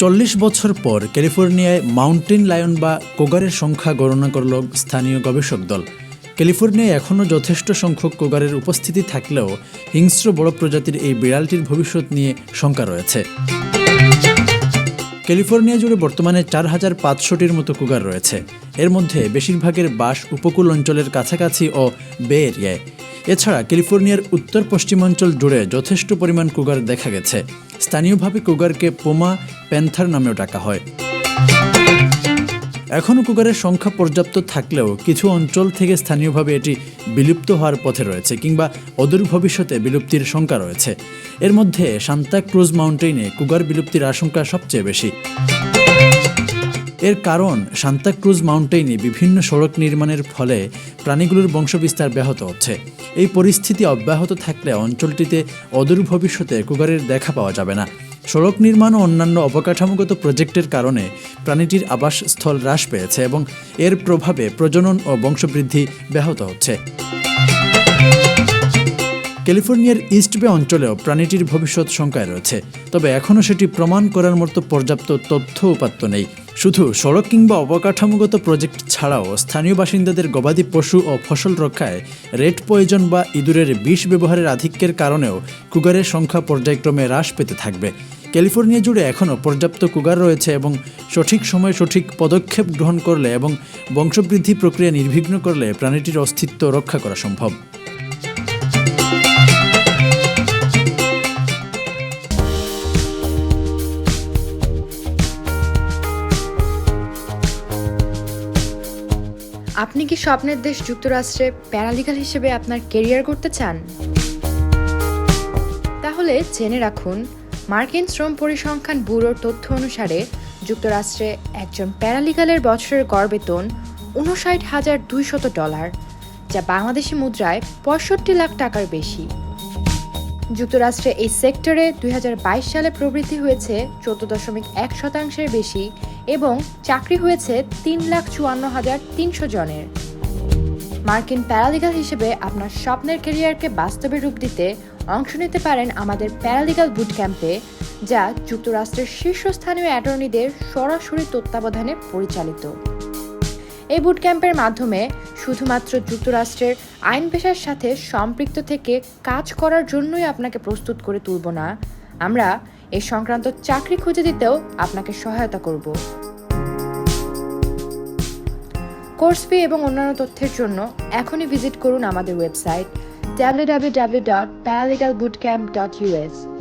চল্লিশ বছর পর ক্যালিফোর্নিয়ায় মাউন্টেন লায়ন বা কোগারের সংখ্যা গণনা করল স্থানীয় গবেষক দল। ক্যালিফোর্নিয়ায় এখনও যথেষ্ট সংখ্যক কোগারের উপস্থিতি থাকলেও হিংস্র বড় প্রজাতির এই বিড়ালটির ভবিষ্যৎ নিয়ে শঙ্কা রয়েছে। ক্যালিফোর্নিয়া জুড়ে বর্তমানে চার হাজার পাঁচশোটির মতো কুগার রয়েছে। এর মধ্যে বেশিরভাগের বাস উপকূল অঞ্চলের কাছাকাছি ও বে এরিয়ায়। এছাড়া ক্যালিফোর্নিয়ার উত্তর পশ্চিমাঞ্চল জুড়ে যথেষ্ট পরিমাণ কুগার দেখা গেছে। স্থানীয়ভাবে কুগারকে পোমা প্যান্থার নামেও ডাকা হয়। এখনও কুগারের সংখ্যা পর্যাপ্ত থাকলেও কিছু অঞ্চল থেকে স্থানীয়ভাবে এটি বিলুপ্ত হওয়ার পথে রয়েছে কিংবা অদূর ভবিষ্যতে বিলুপ্তির শঙ্কা রয়েছে। এর মধ্যে সান্তা ক্রুজ মাউন্টেইনে কুগার বিলুপ্তির আশঙ্কা সবচেয়ে বেশি। এর কারণ সান্তা ক্রুজ মাউন্টেইনে বিভিন্ন সড়ক নির্মাণের ফলে প্রাণীগুলোর বংশবিস্তার ব্যাহত হচ্ছে। এই পরিস্থিতি অব্যাহত থাকলে অঞ্চলটিতে অদূর ভবিষ্যতে কুগারের দেখা পাওয়া যাবে না। সড়ক নির্মাণ ও অন্যান্য অবকাঠামোগত প্রজেক্টের কারণে প্রাণীটির আবাসস্থল হ্রাস পেয়েছে এবং এর প্রভাবে প্রজনন ও বংশবৃদ্ধি ব্যাহত হচ্ছে। ক্যালিফোর্নিয়ার ইস্ট বে অঞ্চলেও প্রাণীটির ভবিষ্যৎ শঙ্কায় রয়েছে, তবে এখনও সেটি প্রমাণ করার মতো পর্যাপ্ত তথ্য উপাত্ত নেই। শুধু সড়ক কিংবা অবকাঠামোগত প্রজেক্ট ছাড়াও স্থানীয় বাসিন্দাদের গবাদি পশু ও ফসল রক্ষায় রেড পয়জন বা ইঁদুরের বিষ ব্যবহারের আধিক্যের কারণেও কুগারের সংখ্যা পর্যায়ক্রমে হ্রাস পেতে থাকবে। ক্যালিফোর্নিয়া জুড়ে এখনও পর্যাপ্ত কুগার রয়েছে এবং সঠিক সময়ে সঠিক পদক্ষেপ গ্রহণ করলে এবং বংশবৃদ্ধি প্রক্রিয়া নির্বিঘ্ন করলে প্রাণীটির অস্তিত্ব রক্ষা করা সম্ভব। আপনি কি স্বপ্নের দেশ যুক্তরাষ্ট্রে প্যারালিগাল হিসেবে আপনার কেরিয়ার করতে চান? তাহলে জেনে রাখুন, মার্কিন শ্রম পরিসংখ্যান ব্যুরোর তথ্য অনুসারে যুক্তরাষ্ট্রে একজন প্যারালিগালের বছরের গড় বেতন উনষাট হাজার দুইশত ডলার, যা বাংলাদেশি মুদ্রায় পঁয়ষট্টি লাখ টাকার বেশি। যুক্তরাষ্ট্রে এই সেক্টরে দুই হাজার বাইশ সালে প্রবৃদ্ধি হয়েছে চোদ্দ দশমিক এক শতাংশের বেশি এবং চাকরি হয়েছে তিন লাখ চুয়ান্ন হাজার তিনশো জনের। মার্কিন প্যারালিগাল হিসেবে আপনার স্বপ্নের ক্যারিয়ারকে বাস্তবে রূপ দিতে অংশ নিতে পারেন আমাদের প্যারালিগাল বুট ক্যাম্পে যা যুক্তরাষ্ট্রের শীর্ষস্থানীয় অ্যাটর্নিদের সরাসরি তত্ত্বাবধানে পরিচালিত। এই বুট ক্যাম্পের মাধ্যমে শুধুমাত্র যুক্তরাষ্ট্রের আইন পেশার সাথে সম্পৃক্ত থেকে কাজ করার জন্যই আপনাকে প্রস্তুত করে তুলব না। আমরা এ সংক্রান্ত চাকরি খুঁজে দিতেও আপনাকে সহায়তা করব। কোর্স ফি এবং অন্যান্য তথ্যের জন্য এখনই ভিজিট করুন আমাদের website W W W dot paralegal bootcamp dot www.paralegalbootcamp.us